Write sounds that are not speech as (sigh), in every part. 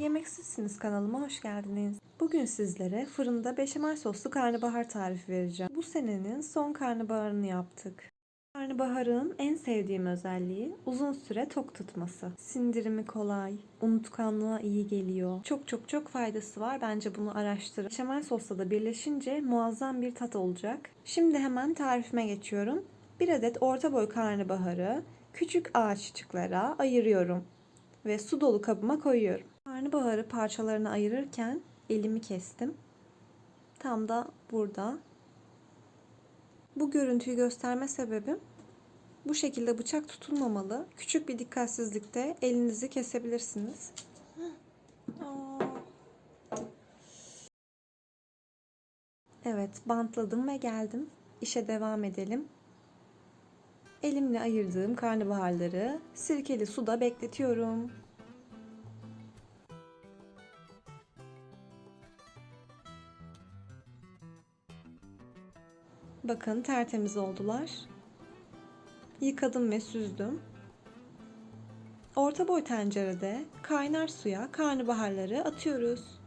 Yemeksizsiniz kanalıma hoş geldiniz. Bugün sizlere fırında beşamel soslu karnabahar tarifi vereceğim. Bu senenin son karnabaharını yaptık. Karnabaharın en sevdiğim özelliği uzun süre tok tutması. Sindirimi kolay, unutkanlığa iyi geliyor. Çok çok çok faydası var. Bence bunu araştırın. Beşamel sosla da birleşince muazzam bir tat olacak. Şimdi hemen tarifime geçiyorum. Bir adet orta boy karnabaharı küçük ağaççıklara ayırıyorum ve su dolu kabıma koyuyorum. Karnabaharı parçalarına ayırırken elimi kestim. Tam da burada. Bu görüntüyü gösterme sebebim bu şekilde bıçak tutulmamalı. Küçük bir dikkatsizlikte elinizi kesebilirsiniz. Evet, bantladım ve geldim. İşe devam edelim. Elimle ayırdığım karnabaharları sirkeli suda bekletiyorum. Bakın tertemiz oldular. Yıkadım ve süzdüm. Orta boy tencerede kaynar suya karnabaharları atıyoruz.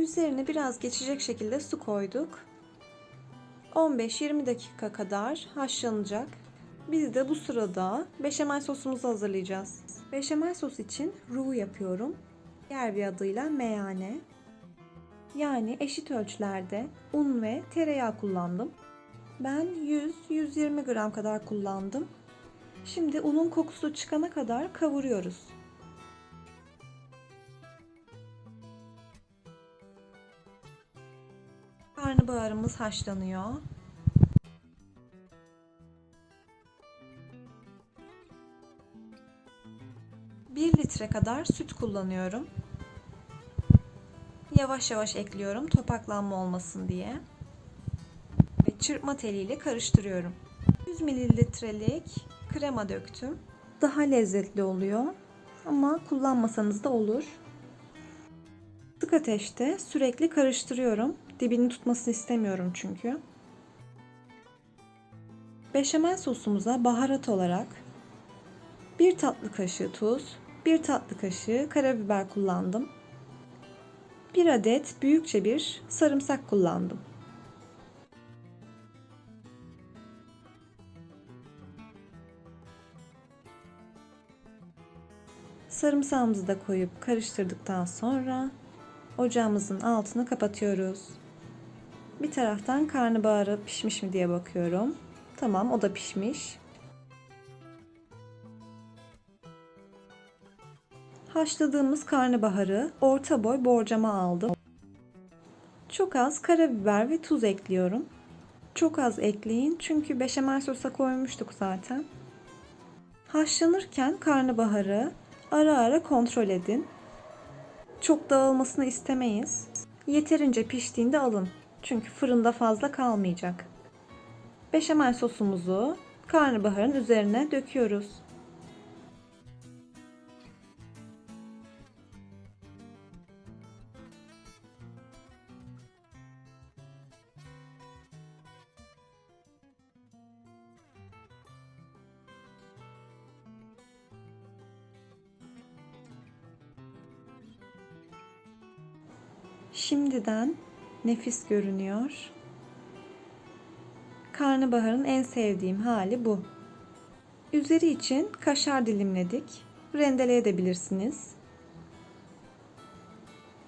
Üzerine biraz geçecek şekilde su koyduk. 15-20 dakika kadar haşlanacak. Biz de bu sırada beşamel sosumuzu hazırlayacağız. Beşamel sos için roux yapıyorum. Diğer bir adıyla meyane. Yani eşit ölçülerde un ve tereyağı kullandım. Ben 100-120 gram kadar kullandım. Şimdi unun kokusu çıkana kadar kavuruyoruz. Karnabaharımız haşlanıyor. Bir litre kadar süt kullanıyorum. Yavaş yavaş ekliyorum topaklanma olmasın diye. Ve çırpma teliyle karıştırıyorum. 100 mililitrelik krema döktüm. Daha lezzetli oluyor. Ama kullanmasanız da olur. Sık ateşte sürekli karıştırıyorum. Dibini tutmasını istemiyorum çünkü. Beşamel sosumuza baharat olarak 1 tatlı kaşığı tuz, 1 tatlı kaşığı karabiber kullandım. 1 adet büyükçe bir sarımsak kullandım. Sarımsağımızı da koyup karıştırdıktan sonra ocağımızın altını kapatıyoruz. Bir taraftan karnabaharı pişmiş mi diye bakıyorum. Tamam o da pişmiş. Haşladığımız karnabaharı orta boy borcama aldım. Çok az karabiber ve tuz ekliyorum. Çok az ekleyin çünkü beşamel sosa koymuştuk zaten. Haşlanırken karnabaharı ara ara kontrol edin. Çok dağılmasını istemeyiz. Yeterince piştiğinde alın. Çünkü fırında fazla kalmayacak. Beşamel sosumuzu karnabaharın üzerine döküyoruz. Şimdiden nefis görünüyor. Karnabaharın en sevdiğim hali bu. Üzeri için kaşar dilimledik. Rendeleyebilirsiniz.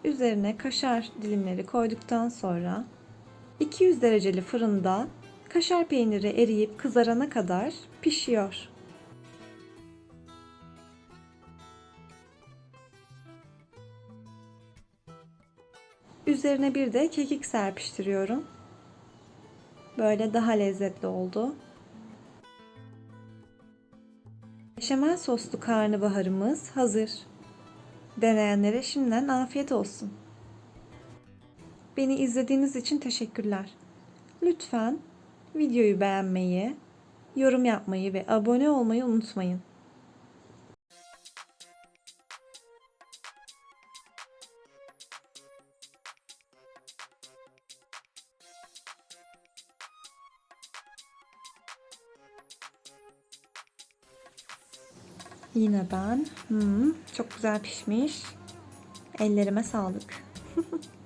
Üzerine kaşar dilimleri koyduktan sonra 200 dereceli fırında kaşar peyniri eriyip kızarana kadar pişiyor. Üzerine bir de kekik serpiştiriyorum. Böyle daha lezzetli oldu. Beşamel soslu karnabaharımız hazır. Deneyenlere şimdiden afiyet olsun. Beni izlediğiniz için teşekkürler. Lütfen videoyu beğenmeyi, yorum yapmayı ve abone olmayı unutmayın. Yine ben. Hmm, çok güzel pişmiş. Ellerime sağlık. (laughs)